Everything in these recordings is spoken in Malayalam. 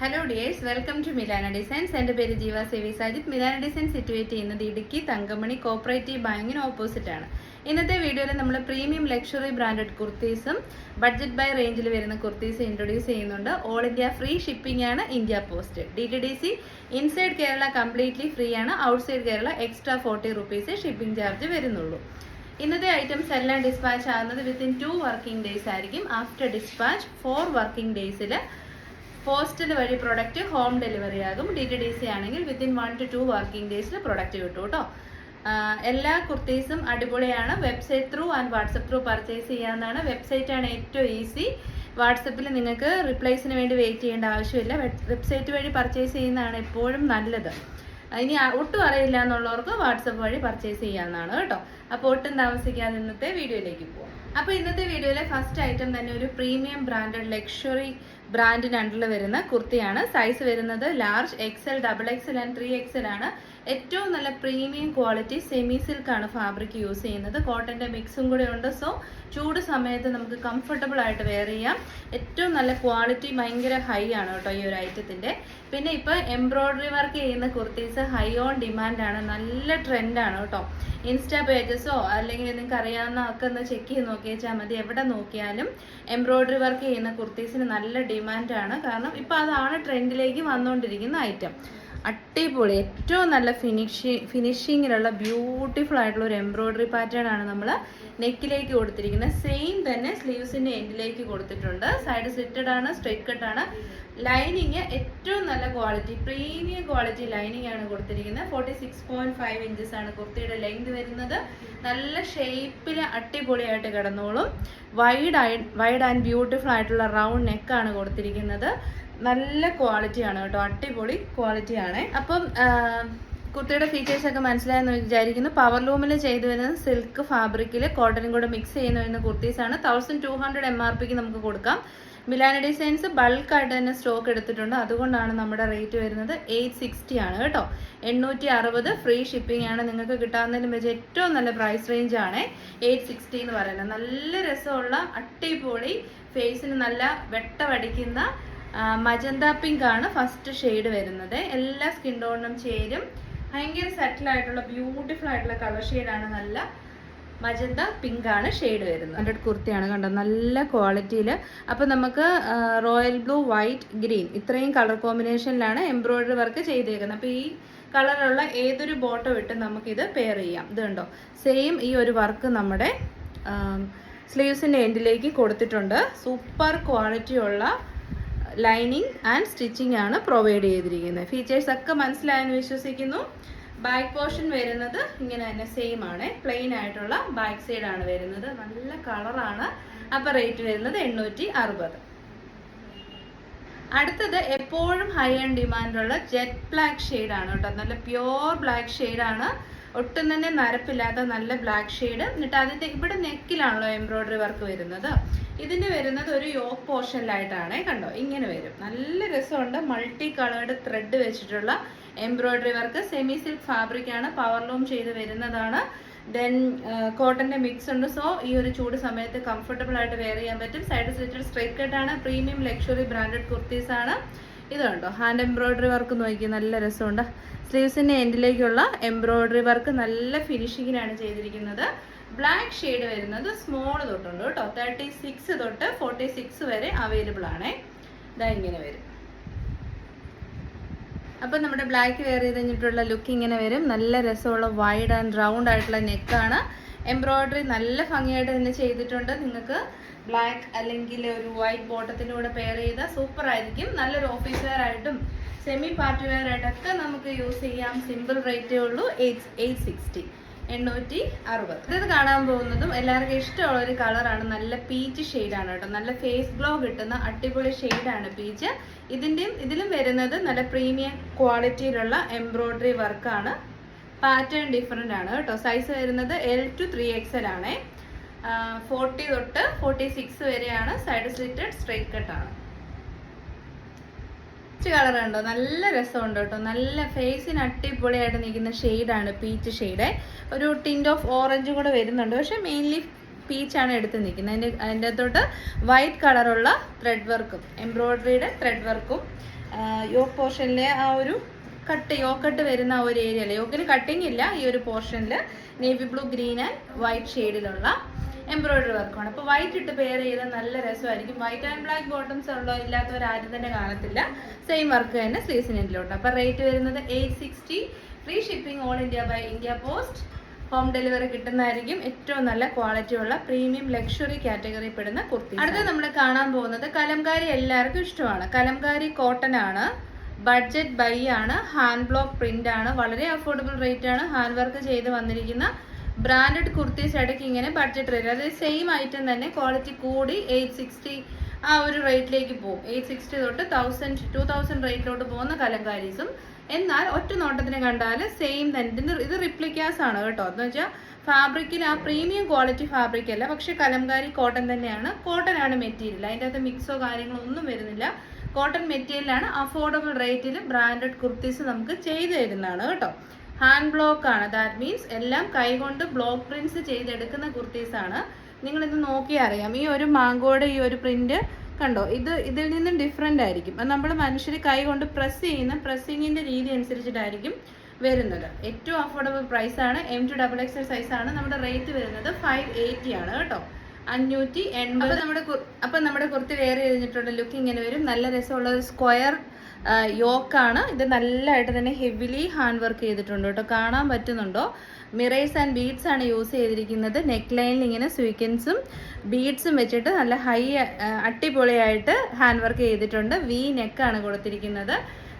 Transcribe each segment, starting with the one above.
Hello dears welcome to Milana designs എന്റെ പേര് ജീവ സേവി സാജിത്. മിലാന ഡിസൈൻസ് സിറ്റുവേറ്റ് ചെയ്യുന്നത് ഇടുക്കി തങ്കമണി കോപ്പറേറ്റീവ് ബാങ്കിന് ആണ്. ഇന്നത്തെ വീഡിയോയിൽ നമ്മൾ പ്രീമിയം ലക്ഷറി ബ്രാൻഡഡ് കുർത്തീസും ബഡ്ജറ്റ് ബൈ റേഞ്ചിൽ വരുന്ന കുർത്തീസ് ഇൻട്രൊഡ്യൂസ് ചെയ്യുന്നുണ്ട്. ഓൾ ഇന്ത്യ ഫ്രീ ഷിപ്പിംഗ് ആണ് India post D T D C inside Kerala completely free ആണ്. Outside Kerala extra forty rupees shipping charge വരുന്നുള്ളൂ. ഇന്നത്തെ ഐറ്റംസ് എല്ലാം ഡിസ്പാച്ച് ആകുന്നത് വിത്തിൻ ടു വർക്കിംഗ് ഡേയ്സ് ആയിരിക്കും. ആഫ്റ്റർ ഡിസ്പാച്ച് ഫോർ വർക്കിംഗ് ഡേയ്സിൽ പോസ്റ്റൽ വഴി പ്രൊഡക്റ്റ് ഹോം ഡെലിവറി ആകും. ഡി ടി ഡി സി ആണെങ്കിൽ within one two two working ഡേയ്സിൽ പ്രൊഡക്റ്റ് കിട്ടും കേട്ടോ എല്ലാ കുർത്തീസും അടിപൊളിയാണ്. Website through and WhatsApp through purchase ചെയ്യാവുന്നതാണ്. ആണ് ഏറ്റവും ഈസി വാട്സപ്പിൽ നിങ്ങൾക്ക് റിപ്ലൈസിന് വേണ്ടി വെയിറ്റ് ചെയ്യേണ്ട ആവശ്യമില്ല. വെബ്സൈറ്റ് വഴി പർച്ചേസ് ചെയ്യുന്നതാണ് എപ്പോഴും നല്ലത്. ഇനി ഒട്ടും അറിയില്ല എന്നുള്ളവർക്ക് വാട്സപ്പ് വഴി പർച്ചേസ് ചെയ്യാവുന്നതാണ് കേട്ടോ അപ്പോൾ ഒട്ടും താമസിക്കാതെ ഇന്നത്തെ വീഡിയോയിലേക്ക് പോകാം അപ്പോൾ ഇന്നത്തെ വീഡിയോയിലെ ഫസ്റ്റ് ഐറ്റം തന്നെ ഒരു പ്രീമിയം ബ്രാൻഡഡ് ലക്ഷറി ബ്രാൻഡിന് അണ്ടറിൽ വരുന്ന കുർത്തിയാണ്. സൈസ് വരുന്നത് large XL double XL and three XL ആണ്. ഏറ്റവും നല്ല പ്രീമിയം ക്വാളിറ്റി സെമി സിൽക്കാണ് ഫാബ്രിക് യൂസ് ചെയ്യുന്നത്. കോട്ടന്റെ മിക്സും കൂടെ ഉണ്ട്. സോ ചൂട് സമയത്ത് നമുക്ക് കംഫർട്ടബിൾ ആയിട്ട് വെയർ ചെയ്യാം. ഏറ്റവും നല്ല ക്വാളിറ്റി ഭയങ്കര ഹൈ ആണ് കേട്ടോ ഈ ഒരു ഐറ്റത്തിന്റെ പിന്നെ ഇപ്പോൾ എംബ്രോയ്ഡറി വർക്ക് ചെയ്യുന്ന കുർത്തീസ് ഹൈ ഓൺ ഡിമാൻഡാണ് നല്ല ട്രെൻഡാണ് കേട്ടോ. ഇൻസ്റ്റാ പേജസോ അല്ലെങ്കിൽ നിങ്ങൾക്ക് അറിയാവുന്ന ഒക്കെ ഒന്ന് ചെക്ക് ചെയ്ത് നോക്കിയാൽ മതി. എവിടെ നോക്കിയാലും എംബ്രോയ്ഡറി വർക്ക് ചെയ്യുന്ന കുർത്തീസിന് നല്ല ഡിമാൻഡാണ് കാരണം ഇപ്പോൾ അതാണ് ട്രെൻഡിലേക്ക് വന്നുകൊണ്ടിരിക്കുന്ന ഐറ്റം അടിപൊളി. ഏറ്റവും നല്ല ഫിനിഷി ഫിനിഷിങ്ങിലുള്ള ബ്യൂട്ടിഫുൾ ആയിട്ടുള്ള ഒരു എംബ്രോയിഡറി പാറ്റേൺ ആണ് നമ്മൾ നെക്കിലേക്ക് കൊടുത്തിരിക്കുന്നത്. സെയിം തന്നെ സ്ലീവ്സിന്റെ എൻഡിലേക്ക് കൊടുത്തിട്ടുണ്ട്. സൈഡ് സെറ്റഡ് ആണ് സ്ട്രെയിറ്റ് കട്ട് ആണ് ലൈനിങ് ഏറ്റവും നല്ല ക്വാളിറ്റി പ്രീമിയം ക്വാളിറ്റി ലൈനിങ് ആണ് കൊടുത്തിരിക്കുന്നത്. Forty six point five inches ആണ് കുർത്തിയുടെ ലെങ്ത് വരുന്നത്. നല്ല ഷേപ്പിൽ അടിപൊളിയായിട്ട് കിടന്നോളും. വൈഡ് ആയി വൈഡ് ആൻഡ് ബ്യൂട്ടിഫുൾ ആയിട്ടുള്ള റൗണ്ട് നെക്കാണ് കൊടുത്തിരിക്കുന്നത്. നല്ല ക്വാളിറ്റി ആണ് കേട്ടോ. അടിപൊളി ക്വാളിറ്റി ആണ്. അപ്പം കുർത്തിയുടെ ഫീച്ചേഴ്സ് ഒക്കെ മനസ്സിലായെന്ന് വിചാരിക്കുന്നു. പവർ ലൂമിൽ ചെയ്തു വരുന്നത് സിൽക്ക് ഫാബ്രിക്കിൽ കോട്ടനും കൂടെ മിക്സ് ചെയ്യുന്ന വരുന്ന ആണ്. Thousand two hundred M R പിക്ക് നമുക്ക് കൊടുക്കാം. മിലാന ഡിസൈൻസ് ബൾക്കായിട്ട് തന്നെ സ്റ്റോക്ക് എടുത്തിട്ടുണ്ട്. അതുകൊണ്ടാണ് നമ്മുടെ റേറ്റ് വരുന്നത് എയ്റ്റ് സിക്സ്റ്റി ആണ് കേട്ടോ. എണ്ണൂറ്റി അറുപത് ഫ്രീ ഷിപ്പിംഗ് ആണ് നിങ്ങൾക്ക് കിട്ടാവുന്നതിന് വെച്ച് ഏറ്റവും നല്ല പ്രൈസ് റേഞ്ച് ആണ്. എയ്റ്റ് സിക്സ്റ്റി എന്ന് പറയുന്നത്. നല്ല രസമുള്ള അട്ടിപൊളി ഫേസിന് നല്ല വെട്ടവടിക്കുന്ന മജന്ത പിങ്ക് ആണ് ഫസ്റ്റ് ഷെയ്ഡ് വരുന്നത്. എല്ലാ സ്കിൻ ടോണിനും ചേരും. ഭയങ്കര സെറ്റിൽ ആയിട്ടുള്ള ബ്യൂട്ടിഫുൾ ആയിട്ടുള്ള കളർ ഷെയ്ഡാണ് നല്ല മജന്ത പിങ്ക് ആണ് ഷെയ്ഡ് വരുന്നത്. ഹൺഡ്രഡ് കുർത്തിയാണ് കണ്ടോ നല്ല ക്വാളിറ്റിയിൽ അപ്പോൾ നമുക്ക് റോയൽ ബ്ലൂ വൈറ്റ് ഗ്രീൻ ഇത്രയും കളർ കോമ്പിനേഷനിലാണ് എംബ്രോയിഡറി വർക്ക് ചെയ്തേക്കുന്നത്. അപ്പോൾ ഈ കളറുള്ള ഏതൊരു ബോട്ടോ ഇട്ട് നമുക്കിത് പെയർ ചെയ്യാം. ഇത് കണ്ടോ? സെയിം ഈ ഒരു വർക്ക് നമ്മുടെ സ്ലീവ്സിന്റെ എൻഡിലേക്ക് കൊടുത്തിട്ടുണ്ട്. സൂപ്പർ ക്വാളിറ്റി ഉള്ള ലൈനിങ് ആൻഡ് സ്റ്റിച്ചിങ് ആണ് പ്രൊവൈഡ് ചെയ്തിരിക്കുന്നത്. ഫീച്ചേഴ്സ് ഒക്കെ മനസ്സിലായെന്ന് വിശ്വസിക്കുന്നു. ബാക്ക് പോർഷൻ വരുന്നത് ഇങ്ങനെ തന്നെ സെയിം ആണ്. പ്ലെയിൻ ആയിട്ടുള്ള ബാക്ക് സൈഡ് ആണ് വരുന്നത്. നല്ല കളറാണ് അപ്പോൾ റേറ്റ് വരുന്നത് എണ്ണൂറ്റി അറുപത് അടുത്തത് എപ്പോഴും ഹൈ ആൻഡ് ഡിമാൻഡുള്ള ജെറ്റ് ബ്ലാക്ക് ആണ് കേട്ടോ. നല്ല പ്യോർ ബ്ലാക്ക് ആണ്. ഒട്ടും തന്നെ നരപ്പില്ലാത്ത നല്ല ബ്ലാക്ക് ഷെയ്ഡ് എന്നിട്ട് അതിന്റെ ഇവിടെ നെക്കിലാണല്ലോ എംബ്രോയിഡറി വർക്ക് വരുന്നത്. ഇതിന് വരുന്നത് ഒരു യോക്ക് പോർഷനിലായിട്ടാണ്. കണ്ടോ? ഇങ്ങനെ വരും. നല്ല രസമുണ്ട്. മൾട്ടി കളേർഡ് ത്രെഡ് വെച്ചിട്ടുള്ള embroidery work semi silk fabric ആണ് പവർ ലൂം ചെയ്ത് വരുന്നതാണ്. ദെൻ കോട്ടന്റെ മിക്സ് ഉണ്ട്. സോ ഈ ഒരു ചൂട് സമയത്ത് കംഫർട്ടബിൾ ആയിട്ട് വെയർ ചെയ്യാൻ പറ്റും. സൈഡ് സ്ലിറ്റഡ് സ്ട്രൈറ്റ് കട്ട് ആണ്. പ്രീമിയം ലക്ഷറി ബ്രാൻഡഡ് കുർത്തീസ് ആണ്. ഇത് കണ്ടോ? ഹാൻഡ് എംബ്രോയിഡറി വർക്ക് നോക്കി നല്ല രസമുണ്ട്. സ്ലീവ്സിന്റെ എൻഡിലേക്കുള്ള എംബ്രോയിഡറി വർക്ക് നല്ല ഫിനിഷിങ്ങിനാണ് ചെയ്തിരിക്കുന്നത്. ബ്ലാക്ക് ഷെയ്ഡ് വരുന്നത് സ്മോൾ തൊട്ടുണ്ട് കേട്ടോ. തേർട്ടി സിക്സ് തൊട്ട് ഫോർട്ടി സിക്സ് വരെ അവൈലബിൾ ആണ്. ഇതാ ഇങ്ങനെ വരും. അപ്പം നമ്മുടെ ബ്ലാക്ക് വെയർ ചെയ്ത് കഴിഞ്ഞിട്ടുള്ള ലുക്ക് ഇങ്ങനെ വരും. നല്ല രസമുള്ള വൈഡ് ആൻഡ് റൗണ്ട് ആയിട്ടുള്ള നെക്കാണ് എംബ്രോയിഡറി നല്ല ഭംഗിയായിട്ട് തന്നെ ചെയ്തിട്ടുണ്ട്. നിങ്ങൾക്ക് ബ്ലാക്ക് അല്ലെങ്കിൽ ഒരു വൈറ്റ് ബോട്ടത്തിന്റെ കൂടെ പെയർ ചെയ്താൽ സൂപ്പർ ആയിരിക്കും. നല്ലൊരു ഓഫീസ് വെയർ ആയിട്ടും സെമി പാർട്ടി വെയർ ആയിട്ടൊക്കെ നമുക്ക് യൂസ് ചെയ്യാം. സിമ്പിൾ റേറ്റേ ഉള്ളൂ. എയ്റ്റ് എയ്റ്റ് സിക്സ്റ്റി എണ്ണൂറ്റി അറുപത്. ഇത് കാണാൻ പോകുന്നതും എല്ലാവർക്കും ഇഷ്ടമുള്ള ഒരു കളറാണ് നല്ല പീച്ച് ഷെയ്ഡാണ് കേട്ടോ. നല്ല ഫേസ് ഗ്ലോ കിട്ടുന്ന അടിപൊളി ഷെയ്ഡാണ് പീച്ച് ഇതിന്റെയും ഇതിലും വരുന്നത് നല്ല പ്രീമിയം ക്വാളിറ്റിയിലുള്ള എംബ്രോയിഡറി വർക്കാണ് പാറ്റേൺ ഡിഫറെന്റ് ആണ് കേട്ടോ. സൈസ് വരുന്നത് എൽ ടു ത്രീ എക്സൽ ആണേ ആണ്. ഫോർട്ടി തൊട്ട് ഫോർട്ടി സിക്സ് വരെയാണ് സൈഡ് സ്ലിറ്റഡ് സ്ട്രൈറ്റ് കട്ടാണ് കളർ ഉണ്ടോ നല്ല രസമുണ്ട് കേട്ടോ. നല്ല ഫേസിന് അടിപൊളിയായിട്ട് നിൽക്കുന്ന ഷെയ്ഡാണ് പീച്ച് ഷെയ്ഡ് ഒരു ടിന്റ് ഓഫ് ഓറഞ്ച് കൂടെ വരുന്നുണ്ട്. പക്ഷേ മെയിൻലി പീച്ചാണ് എടുത്ത് നിൽക്കുന്നത്. അതിന്റെ അതിന്റെ അകത്തോട്ട് വൈറ്റ് കളറുള്ള ത്രെഡ് വർക്കും എംബ്രോയ്ഡറിയുടെ ത്രെഡ് വർക്കും യോക്ക് പോർഷനിലെ ആ ഒരു കട്ട് യോക്കട്ട് വരുന്ന ആ ഒരു ഏരിയയിൽ യോക്കിന് കട്ടിങ് ഇല്ല. ഈ ഒരു പോർഷനിൽ navy blue green and white ഷെയ്ഡിലുള്ള embroidery വർക്കാണ് അപ്പോൾ വൈറ്റ് ഇട്ട് പെയർ ചെയ്ത് നല്ല രസമായിരിക്കും. വൈറ്റ് ആൻഡ് ബ്ലാക്ക് ബോട്ടംസ് ഉള്ളോ ഇല്ലാത്തവർ ആരും തന്നെ കാണത്തില്ല. സെയിം വർക്ക് തന്നെ സീസണിലോട്ട് അപ്പോൾ റേറ്റ് വരുന്നത് eight sixty free shipping all India by India post home delivery കിട്ടുന്നതായിരിക്കും. ഏറ്റവും നല്ല ക്വാളിറ്റി ഉള്ള പ്രീമിയം ലക്ഷറി കാറ്റഗറി പെടുന്ന കുർത്തി അടുത്ത നമ്മൾ കാണാൻ പോകുന്നത് കലംകാരി എല്ലാവർക്കും ഇഷ്ടമാണ്. കലംകാരി കോട്ടൺ ആണ്. ബഡ്ജറ്റ് ബൈ ആണ്. ഹാൻഡ് ബ്ലോക്ക് പ്രിന്റ് ആണ്. വളരെ അഫോർഡബിൾ റേറ്റ് ആണ്. ഹാൻഡ് വർക്ക് ചെയ്ത് വന്നിരിക്കുന്ന ബ്രാൻഡഡ് കുർത്തീസ് ഇടയ്ക്ക് ഇങ്ങനെ ബഡ്ജറ്റ് റേറ്റ് അതായത് സെയിം ഐറ്റം തന്നെ ക്വാളിറ്റി കൂടി എയ്റ്റ് സിക്സ്റ്റി ആ ഒരു റേറ്റിലേക്ക് പോകും. എയ്റ്റ് സിക്സ്റ്റി തൊട്ട് തൗസൻഡ് ടു തൗസൻഡ് റേറ്റിലോട്ട് പോകുന്ന കലങ്കാരീസും. എന്നാൽ ഒറ്റ നോട്ടത്തിന് കണ്ടാൽ സെയിം തന്നെ. ഇതിന് ഇത് റിപ്ലിക്കാസ് ആണ് കേട്ടോ. എന്ന് വെച്ചാൽ ഫാബ്രിക്കിൽ ആ പ്രീമിയം ക്വാളിറ്റി ഫാബ്രിക് അല്ല. പക്ഷെ കലംകാരി കോട്ടൺ തന്നെയാണ്. കോട്ടൺ ആണ് മെറ്റീരിയൽ അതിന്റെ അകത്ത് മിക്സോ കാര്യങ്ങളോ ഒന്നും വരുന്നില്ല. കോട്ടൺ മെറ്റീരിയലാണ് അഫോർഡബിൾ റേറ്റിൽ ബ്രാൻഡഡ് കുർത്തീസ് നമുക്ക് ചെയ്തു തരുന്നതാണ് കേട്ടോ. ഹാൻഡ് ബ്ലോക്ക് ആണ്. ദാറ്റ് മീൻസ് എല്ലാം കൈകൊണ്ട് ബ്ലോക്ക് പ്രിന്റ്സ് ചെയ്തെടുക്കുന്ന കുർത്തീസ് ആണ്. നിങ്ങൾ ഇത് നോക്കി അറിയാം. ഈ ഒരു മാങ്കോയുടെ ഈ ഒരു പ്രിന്റ് കണ്ടോ? ഇത് ഇതിൽ നിന്നും ഡിഫറെന്റ് ആയിരിക്കും. അത് നമ്മൾ മനുഷ്യർ കൈ കൊണ്ട് പ്രസ് ചെയ്യുന്ന പ്രസ്സിങ്ങിന്റെ രീതി അനുസരിച്ചിട്ടായിരിക്കും വരുന്നത്. ഏറ്റവും അഫോർഡബിൾ പ്രൈസ് ആണ്. M to double XL size ആണ് നമ്മുടെ റേറ്റ് വരുന്നത് ഫൈവ് എയ്റ്റി ആണ് കേട്ടോ. അഞ്ഞൂറ്റി എൺപത്. നമ്മുടെ അപ്പം നമ്മുടെ കുർത്തി വേറെ കഴിഞ്ഞിട്ടുള്ള ലുക്ക് ഇങ്ങനെ വരും. നല്ല രസമുള്ള ഒരു സ്ക്വയർ യോക്കാണ്. ഇത് നല്ലതായിട്ട് തന്നെ ഹെവിലി ഹാൻഡ് വർക്ക് ചെയ്തിട്ടുണ്ട് കേട്ടോ. കാണാൻ പറ്റുന്നുണ്ടോ? മിറേസ് ആൻഡ് ബീഡ്സ് ആണ് യൂസ് ചെയ്തിരിക്കുന്നത്. നെക്ക് ലൈനിൽ ഇങ്ങനെ സ്വീക്കൻസും ബീഡ്സും വെച്ചിട്ട് നല്ല ഹൈ അടിപൊളിയായിട്ട് ഹാൻഡ് വർക്ക് ചെയ്തിട്ടുണ്ട്. വി നെക്കാണ് കൊടുത്തിരിക്കുന്നത്.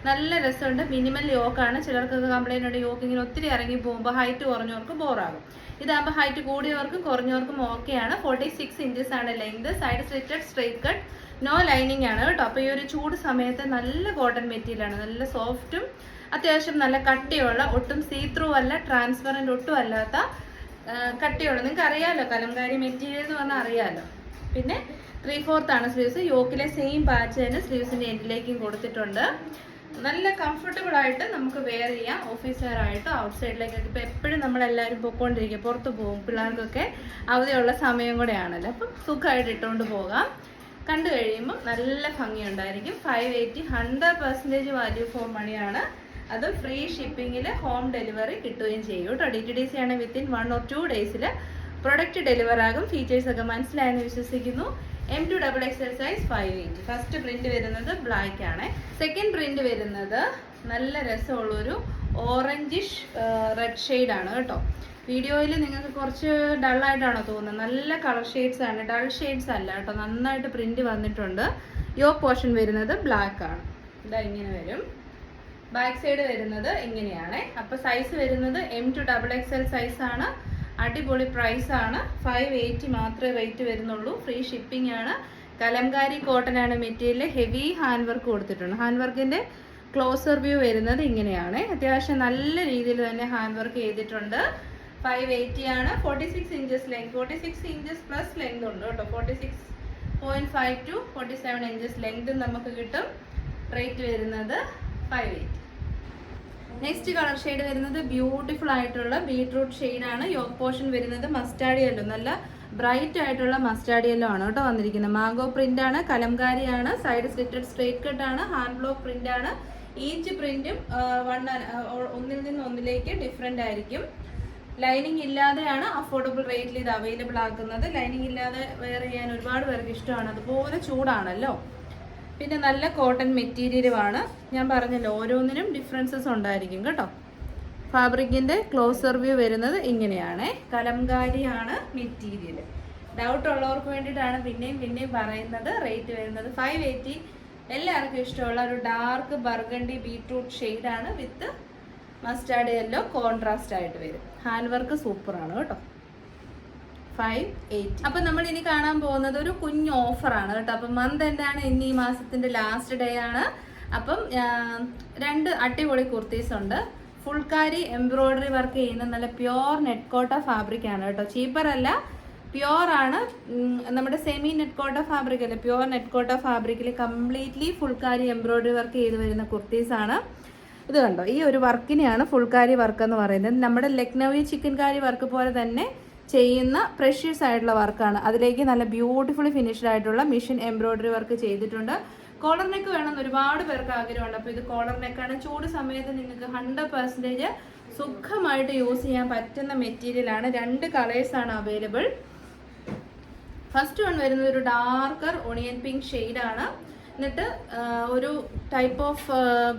നല്ല രസമുണ്ട്. മിനിമൽ യോക്കാണ് ചിലർക്കൊക്കെ കംപ്ലൈന്റ് ഉണ്ട് യോക്ക് ഇങ്ങനെ ഒത്തിരി ഇറങ്ങി പോകുമ്പോൾ ഹൈറ്റ് കുറഞ്ഞവർക്ക് ബോറാകും ഇതാകുമ്പോൾ ഹൈറ്റ് കൂടിയവർക്കും കുറഞ്ഞവർക്കും ഓക്കെയാണ് ഫോർട്ടി സിക്സ് ഇഞ്ചസ് ആണ് length side slitted straight cut no lining ആണ് കേട്ടോ. അപ്പോൾ ഈ ഒരു ചൂട് സമയത്ത് നല്ല കോട്ടൺ മെറ്റീരിയലാണ് നല്ല സോഫ്റ്റും അത്യാവശ്യം നല്ല കട്ടിയുള്ള ഒട്ടും സീ ത്രൂ അല്ല ട്രാൻസ്പെറന്റ് ഒട്ടും അല്ലാത്ത കട്ടിയുള്ള. നിങ്ങൾക്ക് അറിയാമല്ലോ കലംകാരി മെറ്റീരിയൽ എന്ന് പറഞ്ഞാൽ അറിയാമല്ലോ പിന്നെ ത്രീ ഫോർത്ത് ആണ് സ്ലീവ്സ് യോക്കിലെ സെയിം പാച്ച് തന്നെ സ്ലീവ്സിന്റെ എൻഡിലേക്കും കൊടുത്തിട്ടുണ്ട്. നല്ല കംഫർട്ടബിൾ ആയിട്ട് നമുക്ക് വെയർ ചെയ്യാം. ഓഫീസ് വെയർ ആയിട്ടോ ഔട്ട് സൈഡിലേക്കൊക്കെ ഇപ്പോൾ എപ്പോഴും നമ്മളെല്ലാവരും പൊയ്ക്കൊണ്ടിരിക്കുക. പുറത്ത് പോകും. പിള്ളേർക്കൊക്കെ അവധിയുള്ള സമയം കൂടെയാണല്ലോ. അപ്പം സുഖമായിട്ട് ഇട്ടുകൊണ്ട് പോകാം. കണ്ടു കഴിയുമ്പോൾ നല്ല ഭംഗിയുണ്ടായിരിക്കും. Five eighty hundred percentage value for മണിയാണ് അത് ഫ്രീ ഷിപ്പിങ്ങിൽ ഹോം ഡെലിവറി കിട്ടുകയും ചെയ്യും കേട്ടോ. ഡി ടി ഡി സി ആണ് വിത്തിൻ വൺ ഓർ ടു ഡേയ്സിൽ പ്രൊഡക്റ്റ് ഡെലിവർ ആകും. ഫീച്ചേഴ്സ് ഒക്കെ മനസ്സിലായെന്ന് വിശ്വസിക്കുന്നു. M to double XL size five eight first print വരുന്നത് ബ്ലാക്ക് ആണ്. സെക്കൻഡ് പ്രിന്റ് വരുന്നത് നല്ല രസമുള്ളൊരു ഓറഞ്ചിഷ് റെഡ് ഷെയ്ഡ് ആണ് കേട്ടോ. വീഡിയോയിൽ നിങ്ങൾക്ക് കുറച്ച് ഡള്ളായിട്ടാണോ തോന്നുന്നത്. നല്ല കളർ ഷെയ്ഡ്സ് ആണ്. ഡൾ ഷെയ്ഡ്സ് അല്ല കേട്ടോ. നന്നായിട്ട് പ്രിന്റ് വന്നിട്ടുണ്ട്. യോ പോർഷൻ വരുന്നത് ബ്ലാക്ക് ആണ്. ഇതാ ഇങ്ങനെ വരും. ബാക്ക് സൈഡ് വരുന്നത് ഇങ്ങനെയാണ്. അപ്പൊ സൈസ് വരുന്നത് M to double X L size ആണ്. അടിപൊളി പ്രൈസ് ആണ്. ഫൈവ് എയ്റ്റി മാത്രമേ റേറ്റ് വരുന്നുള്ളൂ. ഫ്രീ ഷിപ്പിംഗ് ആണ്. കലംകാരി കോട്ടൺ ആണ് മെറ്റീരിയൽ ഹെവി ഹാൻഡ് വർക്ക് കൊടുത്തിട്ടുണ്ട്. ഹാൻഡ് വർക്കിന്റെ ക്ലോസർ വ്യൂ വരുന്നത് ഇങ്ങനെയാണ്. അത്യാവശ്യം നല്ല രീതിയിൽ തന്നെ ഹാൻഡ് വർക്ക് ചെയ്തിട്ടുണ്ട്. ഫൈവ് എയ്റ്റി ആണ്. Forty six inches length forty six inches plus length ഉണ്ട് കേട്ടോ. Forty six point five to forty seven inches length നമുക്ക് കിട്ടും. റേറ്റ് വരുന്നത് five eight next colour shade വരുന്നത് ബ്യൂട്ടിഫുൾ ആയിട്ടുള്ള ബീട്രൂട്ട് ആണ്. യോക്ക് പോർഷൻ വരുന്നത് മസ്റ്റാർഡ് യെല്ലോ നല്ല ബ്രൈറ്റ് ആയിട്ടുള്ള മസ്റ്റാർഡ് യെല്ലോ ആണ് കേട്ടോ വന്നിരിക്കുന്നത്. മാംഗോ പ്രിന്റ് ആണ് കലംകാരിയാണ് സൈഡ് സ്ലിറ്റഡ് സ്ട്രേറ്റ് കട്ട് ആണ് ഹാൻഡ് ബ്ലോക്ക് പ്രിന്റ് ആണ്. ഈച്ച് പ്രിന്റും വൺ ഒന്നിൽ നിന്ന് ഒന്നിലേക്ക് ഡിഫറെന്റ് ആയിരിക്കും. ലൈനിങ് ഇല്ലാതെയാണ് അഫോർഡബിൾ റേറ്റിൽ ഇത് അവൈലബിൾ ആക്കുന്നത്. ലൈനിങ് ഇല്ലാതെ വെയർ ചെയ്യാൻ ഒരുപാട് പേർക്ക് ഇഷ്ടമാണ്. അതുപോലെ ചൂടാണല്ലോ. പിന്നെ നല്ല കോട്ടൺ മെറ്റീരിയലുമാണ് ഞാൻ പറഞ്ഞല്ലോ ഓരോന്നിനും ഡിഫറൻസസ് ഉണ്ടായിരിക്കും കേട്ടോ. ഫാബ്രിക്കിന്റെ ക്ലോസർ വ്യൂ വരുന്നത് ഇങ്ങനെയാണ്. കലംകാരിയാണ് മെറ്റീരിയൽ ഡൗട്ട് ഉള്ളവർക്ക് വേണ്ടിയിട്ടാണ് പിന്നെയും പിന്നെയും പറയുന്നത്. റേറ്റ് വരുന്നത് ഫൈവ് എല്ലാവർക്കും ഇഷ്ടമുള്ള ഒരു ഡാർക്ക് ബർഗണ്ടി ബീട്രൂട്ട് ഷെയ്ഡാണ് വിത്ത് മസ്റ്റാർഡ് യെല്ലോ കോൺട്രാസ്റ്റ് ആയിട്ട് വരും. ഹാൻഡ് വർക്ക് സൂപ്പറാണ് കേട്ടോ. ഫൈവ് എയ്റ്റ് അപ്പം നമ്മൾ ഇനി കാണാൻ പോകുന്നത് ഒരു കുഞ്ഞ് ഓഫറാണ് കേട്ടോ. അപ്പം മന്ത് എന്താണ് ഇന്ന് ഈ മാസത്തിന്റെ ലാസ്റ്റ് ഡേ ആണ്. അപ്പം രണ്ട് അടിപൊളി കുർത്തീസ് ഉണ്ട്. ഫുൾക്കാരി എംബ്രോയ്ഡറി വർക്ക് ചെയ്യുന്ന നല്ല പ്യോർ നെറ്റ് കോട്ട ഫാബ്രിക് ആണ് കേട്ടോ. ചീപ്പർ അല്ല പ്യോർ ആണ്. നമ്മുടെ സെമി നെറ്റ് കോട്ട ഫാബ്രിക് അല്ലേ? പ്യോർ നെറ്റ് കോട്ട ഫാബ്രിക്കിൽ കംപ്ലീറ്റ്ലി ഫുൾക്കാരി എംബ്രോയ്ഡറി വർക്ക് ചെയ്ത് വരുന്ന കുർത്തീസ് ആണ്. ഇത് കണ്ടോ? ഈ ഒരു വർക്കിനെയാണ് ഫുൾക്കാരി വർക്ക് എന്ന് പറയുന്നത്. നമ്മുടെ ലക്നൌവി ചിക്കൻ കാരി വർക്ക് പോലെ തന്നെ ചെയ്യുന്ന പ്രഷ്യസ് ആയിട്ടുള്ള വർക്കാണ്. അതിലേക്ക് നല്ല ബ്യൂട്ടിഫുള്ളി ഫിനിഷ്ഡ് ആയിട്ടുള്ള മിഷൻ എംബ്രോയിഡറി വർക്ക് ചെയ്തിട്ടുണ്ട്. കോളർ നെക്ക് വേണമെന്ന് ഒരുപാട് പേർക്ക് ആഗ്രഹമുണ്ട്. അപ്പോൾ ഇത് കോളർ നെക്കാണ് ചൂട് സമയത്ത് നിങ്ങൾക്ക് ഹൺഡ്രഡ് പെർസെന്റേജ് സുഖമായിട്ട് യൂസ് ചെയ്യാൻ പറ്റുന്ന മെറ്റീരിയലാണ് രണ്ട് കളേഴ്സാണ് അവൈലബിൾ ഫസ്റ്റ് വൺ വരുന്നത് ഒരു ഡാർക്കർ ഒണിയൻ പിങ്ക് ആണ്. എന്നിട്ട് ഒരു ടൈപ്പ് ഓഫ്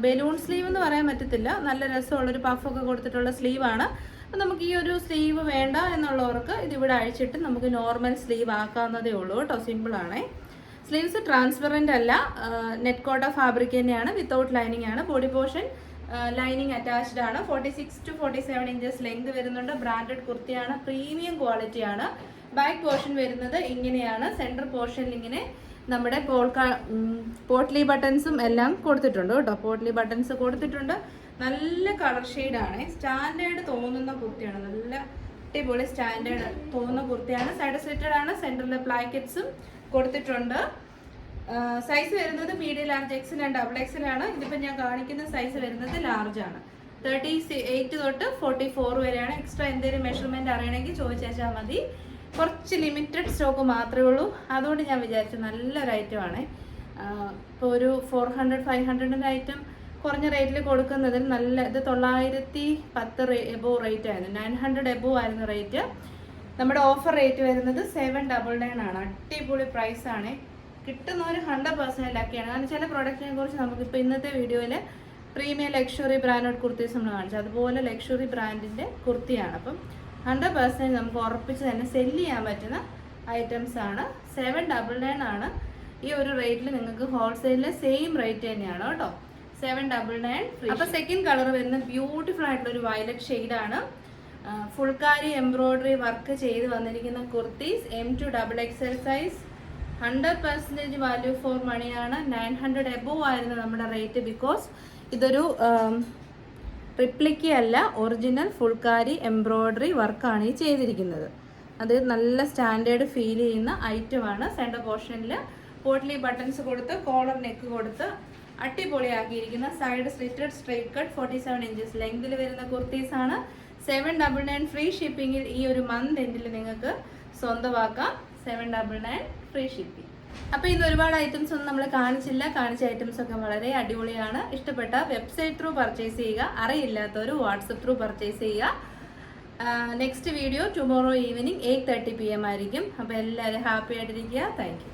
ബലൂൺ സ്ലീവ് എന്ന് പറയാൻ പറ്റത്തില്ല. നല്ല രസമുള്ള ഒരു പഫൊക്കെ കൊടുത്തിട്ടുള്ള സ്ലീവാണ് അപ്പം നമുക്ക് ഈ ഒരു സ്ലീവ് വേണ്ട എന്നുള്ളവർക്ക് ഇതിവിടെ അഴിച്ചിട്ട് നമുക്ക് നോർമൽ സ്ലീവ് ആക്കാവുന്നതേ ഉള്ളൂ കേട്ടോ. സിമ്പിളാണേ സ്ലീവ്സ് ട്രാൻസ്പെറന്റ് അല്ല. നെറ്റ് കോട്ട ഫാബ്രിക് തന്നെയാണ്. വിത്തൗട്ട് ലൈനിങ് ആണ്. ബോഡി പോർഷൻ ലൈനിങ് അറ്റാച്ച്ഡ് ആണ്. Forty six to forty seven inches length വരുന്നുണ്ട്. ബ്രാൻഡഡ് കുർത്തിയാണ്. പ്രീമിയം ക്വാളിറ്റിയാണ് ബാക്ക് പോർഷൻ വരുന്നത് ഇങ്ങനെയാണ്. സെന്റർ പോർഷനിൽ ഇങ്ങനെ നമ്മുടെ പോൾക്ക പോട്ട്ലി ബട്ടൺസും എല്ലാം കൊടുത്തിട്ടുണ്ട് കേട്ടോ. പോട്ട്ലി ബട്ടൺസ് കൊടുത്തിട്ടുണ്ട്. നല്ല കളർ ഷെയ്ഡാണ് സ്റ്റാൻഡേർഡ് തോന്നുന്ന കുർത്തിയാണ്. നല്ല അടിപൊളി സ്റ്റാൻഡേർഡ് തോന്നുന്ന കുർത്തിയാണ്. സൈഡ് സ്ലിറ്റഡ് ആണ്. സെന്ററിൽ പ്ലാക്കറ്റ്സും കൊടുത്തിട്ടുണ്ട്. സൈസ് വരുന്നത് medium large and double XL ആണ് ഇതിപ്പോൾ ഞാൻ കാണിക്കുന്ന സൈസ് വരുന്നത് ലാർജ് ആണ്. തേർട്ടി എയ്റ്റ് തൊട്ട് ഫോർട്ടി ഫോർ വരെയാണ്. എക്സ്ട്രാ എന്തെങ്കിലും മെഷർമെന്റ് അറിയണമെങ്കിൽ ചോദിച്ചാൽ മതി. കുറച്ച് ലിമിറ്റഡ് സ്റ്റോക്ക് മാത്രമേ ഉള്ളൂ. അതുകൊണ്ട് ഞാൻ വിചാരിച്ചു നല്ലൊരു ഐറ്റം ആണ്. ഇപ്പോൾ ഒരു ഫോർ ഹൺഡ്രഡ് ഫൈവ് ഹൺഡ്രഡിന്റെ ഐറ്റം കുറഞ്ഞ റേറ്റിൽ കൊടുക്കുന്നതിൽ നല്ല ഇത് തൊള്ളായിരത്തി പത്ത് റേ എബോ റേറ്റ് ആയിരുന്നു. നയൻ ഹൺഡ്രഡ് എബോ ആയിരുന്നു റേറ്റ് നമ്മുടെ ഓഫർ റേറ്റ് വരുന്നത് സെവൻ ഡബിൾ നയൻ ആണ്. അടിപൊളി പ്രൈസ് ആണ്. കിട്ടുന്ന ഒരു ഹൺഡ്രഡ് പെർസെന്റ് ലക്കിയാണ് കാരണം ചില പ്രോഡക്റ്റിനെ കുറിച്ച് നമുക്കിപ്പോൾ ഇന്നത്തെ വീഡിയോയിൽ പ്രീമിയം ലക്ഷറി ബ്രാൻഡ് കുർത്തീസ് നമ്മൾ കാണിച്ചു. അതുപോലെ ലക്ഷറി ബ്രാൻഡിന്റെ കുർത്തിയാണ് അപ്പം ഹൺഡ്രഡ് പെർസെന്റ് നമുക്ക് ഉറപ്പിച്ച് തന്നെ സെല്ല് ചെയ്യാൻ പറ്റുന്ന ഐറ്റംസ് ആണ്. സെവൻ ഡബിൾ നയൻ ആണ്. ഈ ഒരു റേറ്റിൽ നിങ്ങൾക്ക് ഹോൾസെയിലിൽ സെയിം റേറ്റ് തന്നെയാണ് കേട്ടോ. സെവൻ ഡബിൾ നയൻ അപ്പം സെക്കൻഡ് കളർ വരുന്ന ബ്യൂട്ടിഫുൾ ആയിട്ടുള്ള ഒരു വയലറ്റ് ഷെയ്ഡാണ് ഫുൾക്കാരി എംബ്രോയിഡറി വർക്ക് ചെയ്ത് വന്നിരിക്കുന്ന kurtis M to double XL size hundred percentage value for മണിയാണ് നയൻ ഹൺഡ്രഡ് എബോവ് ആയിരുന്നു നമ്മുടെ റേറ്റ് ബിക്കോസ് ഇതൊരു റിപ്ലിക്ക അല്ല ഒറിജിനൽ ഫുൾക്കാരി എംബ്രോയിഡറി വർക്കാണ് ഈ ചെയ്തിരിക്കുന്നത്. അത് നല്ല സ്റ്റാൻഡേർഡ് ഫീൽ ചെയ്യുന്ന ഐറ്റമാണ്. സെന്റർ പോർഷനിൽ പോട്ട്ലി ബട്ടൺസ് കൊടുത്ത് കോളർ നെക്ക് കൊടുത്ത് അടിപൊളിയാക്കിയിരിക്കുന്ന side slitted straight cut forty seven inches. ലെങ്തിൽ വരുന്ന കുർത്തീസാണ് സെവൻ ഡബിൾ നയൻ ഫ്രീ ഷിപ്പിങ്ങിൽ ഈ ഒരു മന്ത് എൻഡിൽ നിങ്ങൾക്ക് സ്വന്തമാക്കാം. Seven double nine free shipping. അപ്പോൾ ഇത് ഒരുപാട് ഐറ്റംസ് ഒന്നും നമ്മൾ കാണിച്ചില്ല. കാണിച്ച ഐറ്റംസ് ഒക്കെ വളരെ അടിപൊളിയാണ്. ഇഷ്ടപ്പെട്ട വെബ്സൈറ്റ് ത്രൂ പർച്ചേസ് ചെയ്യുക. അറിയില്ലാത്തവർ വാട്സപ്പ് ത്രൂ പർച്ചേസ് ചെയ്യുക. Next video tomorrow evening eight thirty P M ആയിരിക്കും. അപ്പോൾ എല്ലാവരും ഹാപ്പി ആയിട്ടിരിക്കുക. താങ്ക്